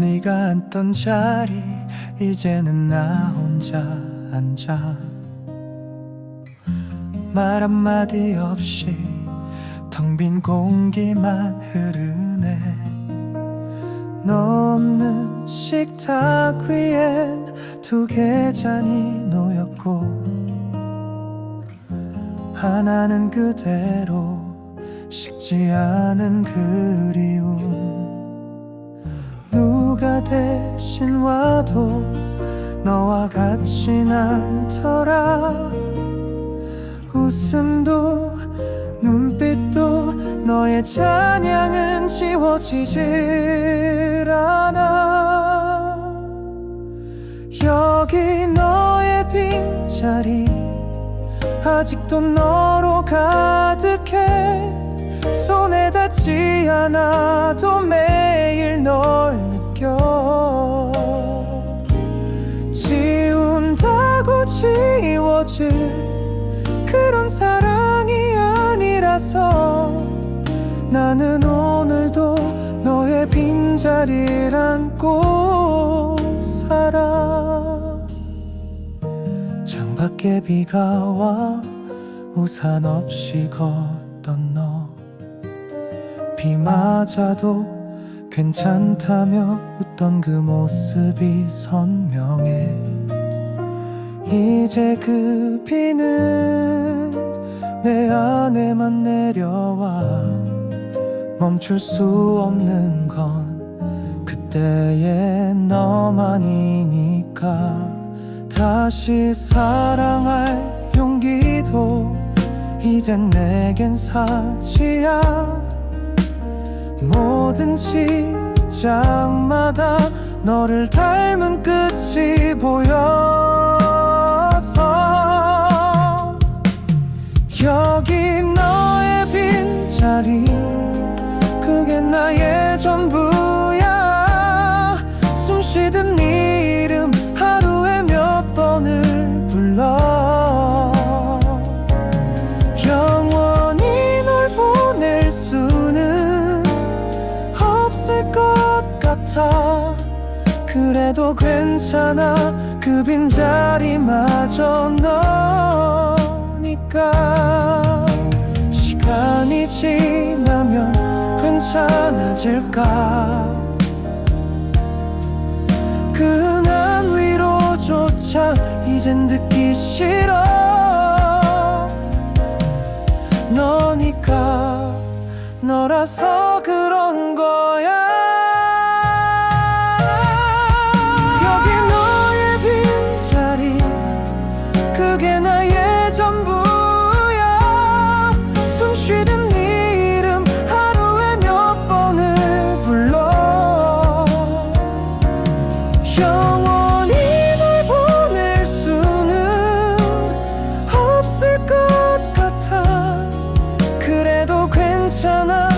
네가 앉던 자리 이제는 나 혼자 앉아. 말 한마디 없이 텅 빈 공기만 흐르네. 너 없는 식탁 위엔 두개 잔이 놓였고 하나는 그대로 식지 않은 그리움 대신 와도 너와 같진 않더라. 웃음도 눈빛도 너의 찬양은 지워지질 않아. 여기 너의 빈자리 아직도 너로 가득해. 손에 닿지 않아도 매일 널 그런 사랑이 아니라서 나는 오늘도 너의 빈자리를 안고 살아. 창밖에 비가 와 우산 없이 걷던 너. 비 맞아도 괜찮다며 웃던 그 모습이 선명해 이제 그 비는 내 안에만 내려와 멈출 수 없는 건 그때의 너만이니까. 다시 사랑할 용기도 이젠 내겐 사치야. 모든 시작마다 너를 닮은 끝이 보여 여기 너의 빈자리. 그게 나의 전부야. 숨 쉬든 네 이름 하루에 몇 번을 불러. 영원히 널 보낼 수는 없을 것 같아. 그래도 괜찮아. 그 빈자리마저 너 니까 시간이 지나면 괜찮아질까? 그난 위로조차 이젠 듣기 싫어. 너니까 너라서 그런 刹那